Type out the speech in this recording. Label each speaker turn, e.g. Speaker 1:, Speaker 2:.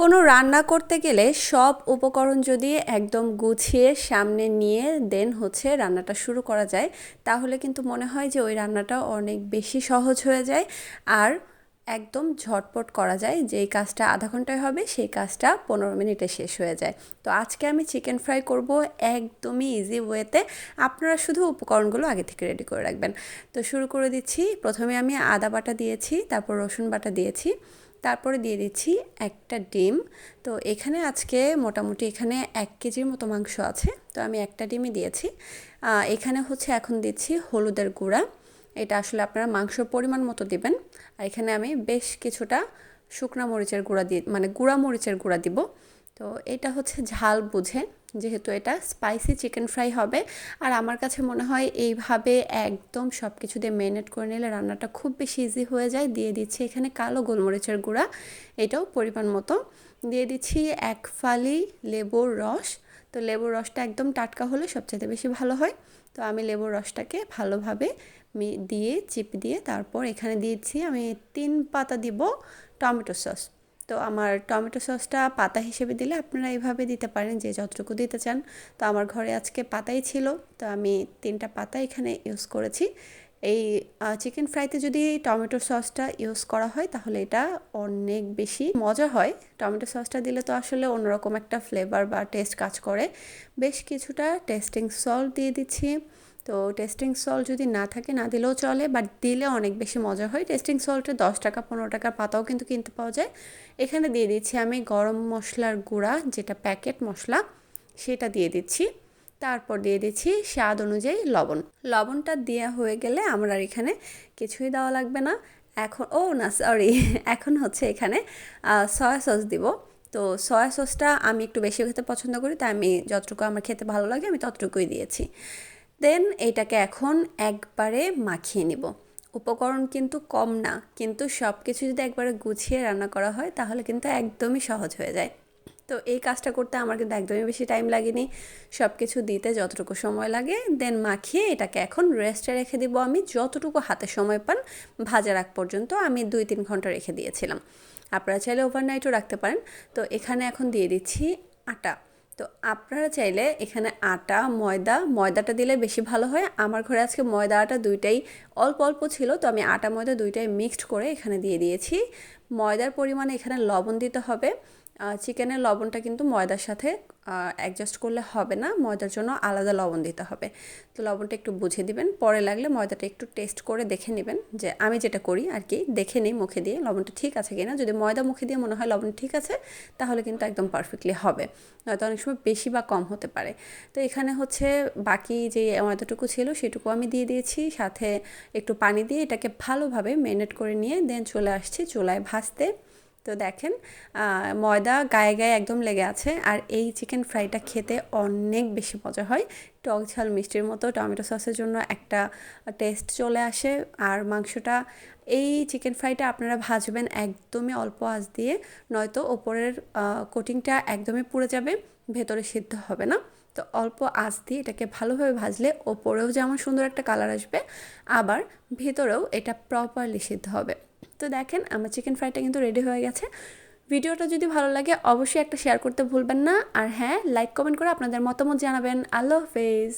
Speaker 1: কোনো রান্না করতে গেলে সব উপকরণ যদি একদম গুছিয়ে সামনে নিয়ে দেন হচ্ছে রান্নাটা শুরু করা যায়, তাহলে কিন্তু মনে হয় যে ওই রান্নাটা অনেক বেশি সহজ হয়ে যায় আর একদম ঝটপট করা যায়। যেই কাজটা আধা ঘন্টায় হবে, সেই কাজটা পনেরো মিনিটে শেষ হয়ে যায়। তো আজকে আমি চিকেন ফ্রাই করব একদমই ইজি ওয়েতে আপনারা শুধু উপকরণগুলো আগে থেকে রেডি করে রাখবেন। তো শুরু করে দিচ্ছি। প্রথমে আমি আদা বাটা দিয়েছি, তারপর রসুন বাটা দিয়েছি। তারপরে দিয়ে দিচ্ছি একটা ডিম। তো এখানে আজকে মোটামুটি এখানে এক কেজির মতো মাংস আছে। তো আমি একটা ডিমই দিয়েছি। এখানে হচ্ছে এখন দিচ্ছি হলুদের গুঁড়া। এটা আসলে আপনারা মাংসর পরিমাণ মতো দিবেন। আর এখানে আমি বেশ কিছুটা শুকনা মরিচের গুঁড়া দিয়ে মানে গুঁড়া মরিচের গুঁড়া দিব। তো এটা হচ্ছে ঝাল বুঝে। যেহেতু এটা স্পাইসি চিকেন ফ্রাই হবে। আর আমার কাছে মনে হয় এইভাবে একদম সব কিছু দিয়ে ম্যারিনেট করে নিলে রান্নাটা খুব বেশি ইজি হয়ে যায়। দিয়ে দিচ্ছি এখানে কালো গোলমরিচের গুঁড়া। এটাও পরিমাণ মতো। দিয়ে দিচ্ছি এক ফালি লেবুর রস। তো লেবুর রসটা একদম টাটকা হলে সবচেয়ে বেশি ভালো হয়। তো আমি লেবুর রসটাকে ভালোভাবে দিয়ে, চিপ দিয়ে তারপর এখানে দিয়েছি আমি তিন পাতা দিব টমেটো সস। তো আমার টমেটো সসটা পাতা হিসেবে দিলে আপনারা এইভাবে দিতে পারেন যে যতটুকু দিতে চান। তো আমার ঘরে আজকে পাতাই ছিল, তো আমি তিনটা পাতা এখানে ইউজ করেছি। এই চিকেন ফ্রাইতে যদি টমেটো সসটা ইউজ করা হয় তাহলে এটা অনেক বেশি মজা হয়। টমেটো সসটা দিলে তো আসলে অন্যরকম একটা ফ্লেভার বা টেস্ট কাজ করে। বেশ কিছুটা টেস্টিং সল্ট দিয়ে দিচ্ছি। তো টেস্টিং সল্ট যদি না থাকে, না দিলেও চলে বাট দিলে অনেক বেশি মজা হয়। টেস্টিং সল্টে দশ টাকা, পনেরো টাকার পাতাও কিন্তু কিনতে পাওয়া যায়। এখানে দিয়ে দিচ্ছি আমি গরম মশলার গুঁড়া, যেটা প্যাকেট মশলা, সেটা দিয়ে দিচ্ছি। তারপর দিয়ে দিচ্ছি স্বাদ অনুযায়ী লবণ। লবণটা দেওয়া হয়ে গেলে আমার আর এখানে কিছুই দেওয়া লাগবে না। এখন, ও না সরি এখন হচ্ছে এখানে সয়া সস দিব। তো সয়া সসটা আমি একটু বেশি খেতে পছন্দ করি, তাই আমি যতটুকু আমার খেতে ভালো লাগে, আমি ততটুকুই দিয়েছি। দেন এটাকে এখন একবারে মাখিয়ে নিব। উপকরণ কিন্তু কম না, কিন্তু সব কিছু যদি একবারে গুছিয়ে রান্না করা হয়, তাহলে কিন্তু একদমই সহজ হয়ে যায়। তো এই কাজটা করতে আমার কিন্তু একদমই বেশি টাইম লাগেনি। সব কিছু দিতে যতটুকু সময় লাগে, দেন মাখিয়ে এটাকে এখন রেস্টে রেখে দিব আমি। যতটুকু হাতে সময় পান ভাজা রাখ পর্যন্ত আমি দুই তিন ঘণ্টা রেখে দিয়েছিলাম। আপনারা চাইলে ওভারনাইটও রাখতে পারেন। তো এখানে এখন দিয়ে দিচ্ছি আটা। তো আপনারা চাইলে এখানে আটা, ময়দা, ময়দাটা দিলে বেশি ভালো হয়। আমার ঘরে আজকে ময়দা, আটা দুইটাই অল্প অল্প ছিল, তো আমি আটা, ময়দা দুইটাই মিক্সড করে এখানে দিয়ে দিয়েছি। ময়দার পরিমাণে এখানে লবণ দিতে হবে। চিকেনের লবণটা কিন্তু ময়দার সাথে অ্যাডজাস্ট করলে হবে না, ময়দার জন্য আলাদা লবণ দিতে হবে। তো লবণটা একটু বুঝে দিবেন, পরে লাগলে ময়দাটা একটু টেস্ট করে দেখে নেবেন যে আমি যেটা করি আর কি, দেখে নিই মুখে দিয়ে লবণটা ঠিক আছে কিনা। যদি ময়দা মুখে দিয়ে মনে হয় লবণ ঠিক আছে, তাহলে কিন্তু একদম পারফেক্টলি হবে। নয়তো অনেক সময় বেশি বা কম হতে পারে। তো এখানে হচ্ছে বাকি যে ময়দাটুকু ছিল সেটুকু আমি দিয়ে দিয়েছি। সাথে একটু পানি দিয়ে এটাকে ভালোভাবে ম্যারিনেট করে নিয়ে দেন চলে আসছি চুলায় ভাজতে। তো দেখেন ময়দা গায়ে গায়ে একদম লেগে আছে। আর এই চিকেন ফ্রাইটা খেতে অনেক বেশি মজা হয়। টক ঝাল, মিষ্টির মতো টমেটো সসের জন্য একটা টেস্ট চলে আসে। আর মাংসটা, এই চিকেন ফ্রাইটা আপনারা ভাজবেন একদমই অল্প আঁচ দিয়ে, নয়তো ওপরের কোটিংটা একদমই পুড়ে যাবে, ভেতরে সিদ্ধ হবে না। তো অল্প আঁচ দিয়ে এটাকে ভালোভাবে ভাজলে ওপরেও যেমন সুন্দর একটা কালার আসবে, আবার ভেতরেও এটা প্রপারলি সিদ্ধ হবে। তো দেখেন, আমার চিকেন ফ্রাইটা কিন্তু রেডি হয়ে গেছে। ভিডিওটা যদি ভালো লাগে, অবশ্যই একটা শেয়ার করতে ভুলবেন না। আর হ্যাঁ লাইক কমেন্ট করে আপনাদের মতামত জানাবেন। আল্লাহ হাফেজ।